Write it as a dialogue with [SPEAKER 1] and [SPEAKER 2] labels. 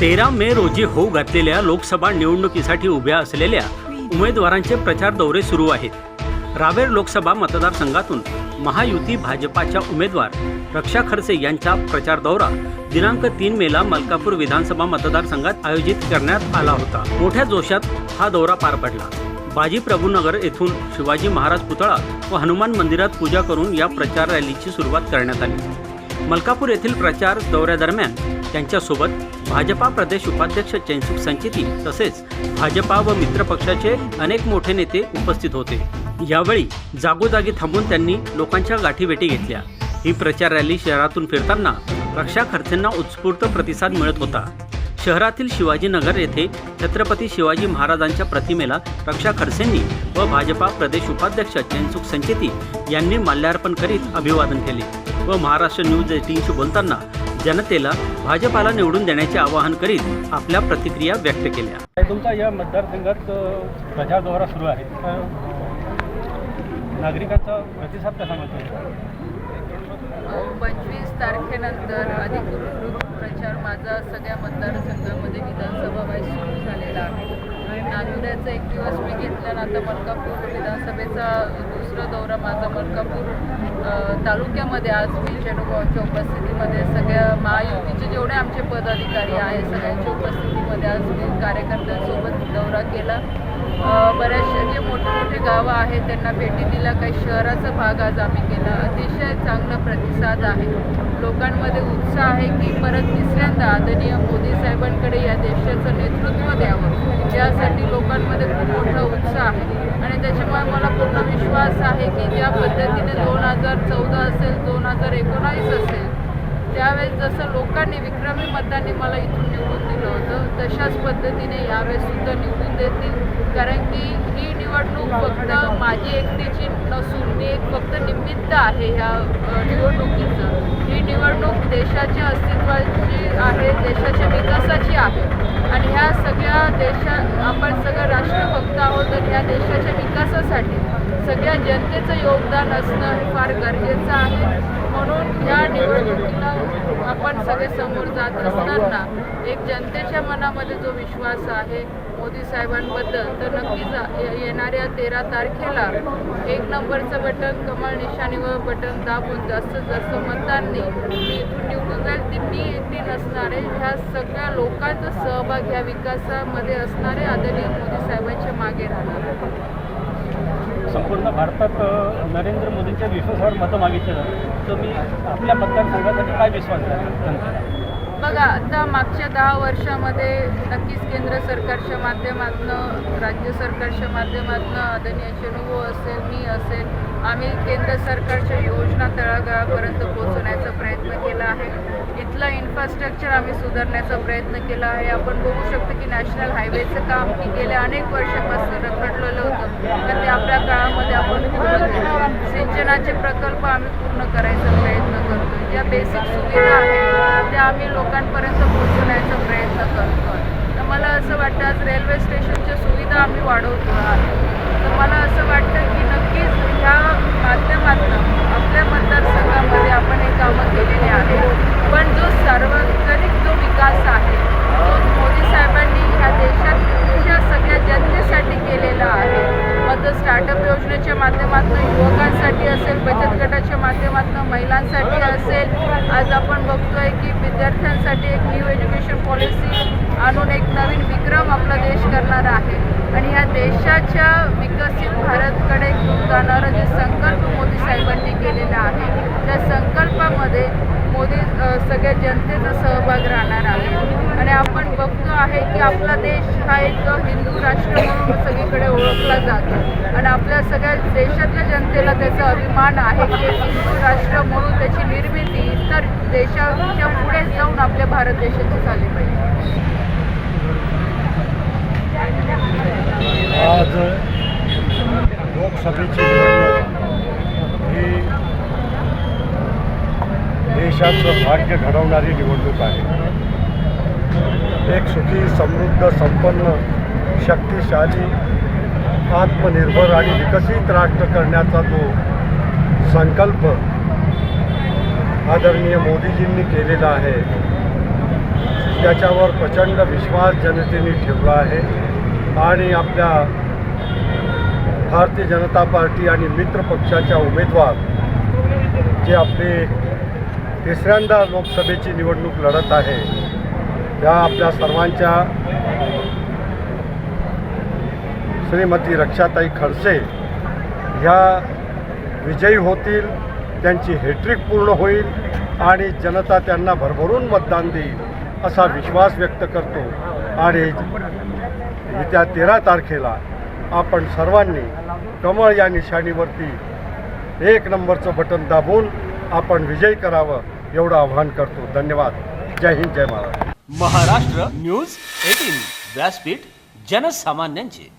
[SPEAKER 1] तेरा मे रोजी होऊ घातलेल्या लोकसभा निवडणुकीसाठी उभ्या असलेल्या उमेदवारांचे प्रचार दौरे सुरू आहेत. रावेर लोकसभा मतदारसंघातून महायुती भाजपाच्या उमेदवार रक्षा खडसे यांचा प्रचार दौरा दिनांक तीन मेला मलकापूर विधानसभा मतदारसंघात आयोजित करण्यात आला होता. मोठ्या जोशात हा दौरा पार पडला. बाजी प्रभूनगर येथून शिवाजी महाराज पुतळा व हनुमान मंदिरात पूजा करून या प्रचार रॅलीची सुरुवात करण्यात आली. मलकापूर येथील प्रचार दौऱ्यादरम्यान त्यांच्यासोबत भाजपा प्रदेश उपाध्यक्ष चैनसुख संचिती तसेच भाजपा व मित्रपक्षाचे अनेक मोठे नेते उपस्थित होते. यावेळी जागोजागी थांबून त्यांनी लोकांच्या गाठीभेटी घेतल्या. ही प्रचार रॅली शहरातून फिरताना रक्षा खर्चेंना उत्स्फूर्त प्रतिसाद मिळत होता. शहरातील शिवाजीनगर येथे छत्रपती शिवाजी महाराजांच्या प्रतिमेला रक्षा खडसेंनी व भाजपा प्रदेश उपाध्यक्ष चैनसुख संचेती यांनी माल्यार्पण करीत अभिवादन केले व महाराष्ट्र न्यूज एटीनशी बोलताना जनतेला भाजपाला निवडून देण्याचे आवाहन करीत आपल्या प्रतिक्रिया व्यक्त केल्या.
[SPEAKER 2] तुमचा या मतदारसंघात अ, प्रचार दौरा सुरू आहे? नागरिकांचा प्रतिसाद कसा मिळतो
[SPEAKER 3] पंचवीस तारखेनंतर अधिकृत प्रचार माझा सगळ्या मतदारसंघामध्ये विधानसभा वाईज सुरू झालेला आहे. नांदुऱ्याचा एक दिवस मी घेतला आता मलकापूर विधानसभेचा दुसरा दौरा माझा मलकापूर तालुक्यामध्ये आज मी उपस्थितीमध्ये सगळ्या महायुतीचे जेवढे आमचे पदाधिकारी आहे सगळ्यांच्या उपस्थितीमध्ये आज मी कार्यकर्त्यांसोबत दौरा केला. बऱ्याचशा जे मोठे मोठे गावं आहेत त्यांना भेटी दिल्या. काही शहराचा भाग आज आम्ही केला. अतिशय चांगला प्रतिसाद आहे. लोकांमध्ये उत्साह आहे की परत तिसऱ्यांदा आदरणीय मोदी साहेबांकडे या देशाचं नेतृत्व द्यावं. यासाठी लोकांमध्ये खूप मोठा उत्साह आहे. आणि त्याच्यामुळे मला विश्वास आहे की ज्या पद्धतीने दोन हजार चौदा असेल दोन हजार एकोणावीस असेल त्यावेळेस जसं लोकांनी विक्रमी मतांनी मला इथून निवडून दिलं होतं तशाच पद्धतीने यावेळेस सुद्धा निवडून देतील. कारण की ही निवडणूक फक्त माझी एकटीची नसून मी एक फक्त निमित्त आहे ह्या निवडणुकीचं. ही निवडणूक देशाच्या अस्तित्वाची आहे देशाच्या विकासाची आहे. आणि ह्या सगळ्या देशा आपण सगळं राष्ट्रभक्त आहोत तर ह्या देशाच्या विकासासाठी सगळ्या जनतेचं योगदान असणं हे फार गरजेचं आहे म्हणून या निवडणुकीला आपण सगळे समोर जात असताना एक जनतेच्या मनामध्ये जो विश्वास आहे मोदी साहेबांबद्दल तर नक्कीच ये- येणाऱ्या तेरा तारखेला एक नंबरचं बटन कमळ निशाणीवर बटन दाबून जास्तीत जास्त मतांनी मी इथून निवडून जाईल ती मी एकटी नसणारे ह्या सगळ्या लोकांचा सहभाग ह्या विकासामध्ये असणारे आदरणीय मोदी साहेबांच्या मागे राहणार आहे.
[SPEAKER 2] संपूर्ण भारतात नरेंद्र मोदींच्या विश्वासावर मतं मागितलं जातं तुम्ही आपल्या मतदारसंघासाठी काय विश्वास
[SPEAKER 3] बघा आता मागच्या दहा वर्षामध्ये नक्कीच केंद्र सरकारच्या माध्यमातून राज्य सरकारच्या माध्यमातून आदरणीय चेनुभाऊ असेल मी असेल आम्ही केंद्र सरकारच्या योजना तळागाळापर्यंत पोहोचवण्याचा प्रयत्न केला आहे. इथलं इन्फ्रास्ट्रक्चर आम्ही सुधारण्याचा प्रयत्न केला आहे. आपण बघू शकतो की नॅशनल हायवेचं काम मी गेल्या अनेक वर्षापासून रखडलेलं होतं पण ते आपल्या काळामध्ये आपण पूर्ण केलं सिंचनाचे प्रकल्प आम्ही पूर्ण करायचा प्रयत्न करतो ज्या बेसिक सुविधा आहेत त्या आम्ही लोकांपर्यंत पोहोचवण्याचा प्रयत्न करतो तर मला असं वाटतं आज रेल्वे स्टेशनच्या सुविधा आम्ही वाढवतो आहोत. तर मला असं वाटतं की नक्कीच ह्या माध्यमातून आपल्या मतदारसंघामध्ये आपण हे कामं केलेली आहेत. पण जो सार्वजनिक जो विकास आहे तो मोदी साहेबांनी ह्या देशाच्या सगळ्या जनतेसाठी केलेला आहे तर स्टार्टअप योजनेच्या माध्यमातून युवकांसाठी असेल बचत गटाच्या माध्यमातून महिलांसाठी असेल आज आपण बघतोय की विद्यार्थ्यांसाठी एक न्यू एज्युकेशन पॉलिसी आणून एक नवीन विक्रम आपला देश करणार आहे. आणि ह्या देशाच्या विकसित भारतकडे घेऊन जाणारा जे संकल्प मोदी साहेबांनी केलेला आहे त्या संकल्पामध्ये मोदी सगळ्या जनतेचा सहभाग राहणार आहे. आणि आपण बघतो आहे की आपला देश हा एक हिंदू राष्ट्र म्हणून सगळीकडे ओळखला जातो. आणि आपल्या सगळ्या देशातल्या जनतेला त्याचा अभिमान आहे की एक हिंदू राष्ट्र म्हणून त्याची निर्मिती इतर देशाच्या पुढे जाऊन आपल्या भारत देशाची झाली पाहिजे.
[SPEAKER 4] आज लोकसभेची निवडणूक ही देशाचं भाग्य घडवणारी निवडणूक आहे. एक सुखी समृद्ध संपन्न शक्तिशाली आत्मनिर्भर आणि विकसित राष्ट्र करण्याचा जो संकल्प आदरणीय मोदीजींनी केलेला आहे त्याच्यावर प्रचंड विश्वास जनतेने ठेवला आहे आणि आपल्या भारतीय जनता पार्टी आणि मित्र पक्षाच्या उमेदवार जे आपले तिसऱ्यांदा लोकसभेची निवडणूक लढत आहे. त्या आपल्या सर्वांच्या श्रीमती रक्षाताई खडसे ह्या विजयी होतील त्यांची हेट्रिक पूर्ण होईल आणि जनता त्यांना भरभरून मतदान देईल असा विश्वास व्यक्त करतो. आणि येत्या तेरा तारखेला आपण सर्वांनी कमळ या निशाणीवरती एक नंबरचं बटन दाबून आपण विजयी करावं. एवढं आव्हान करतो. धन्यवाद. जय हिंद जय महाराष्ट्र.
[SPEAKER 5] महाराष्ट्र न्यूज एटीन व्यासपीठ जनसामान्यांचे.